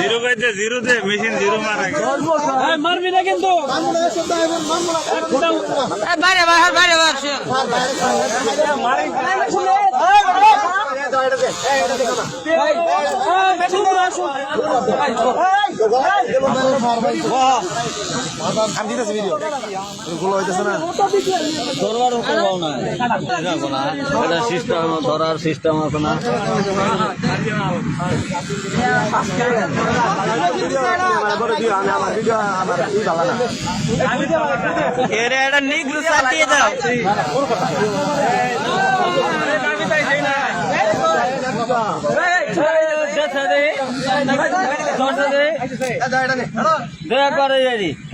Zero কইতে zero দে machine zero মারা মারবি না কিন্তু। বাইরে বাইরে বাইরে বাইরে। আমি দিতেছি ভিডিও গুলো হইতেছে না ধরবার এটা সিস্টেম ধরার সিস্টেম আছে না আমার ভিডিও আমার ই এরে এটা নিগ্রু সাটিয়ে দাও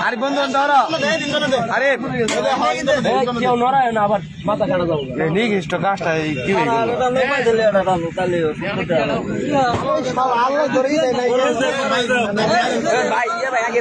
আরে বন্ধু ধরো। আরে কেউ নড়ায় না আবার মাথা কাটা যাব নিক কাজটা কি ভাই ভাই আগে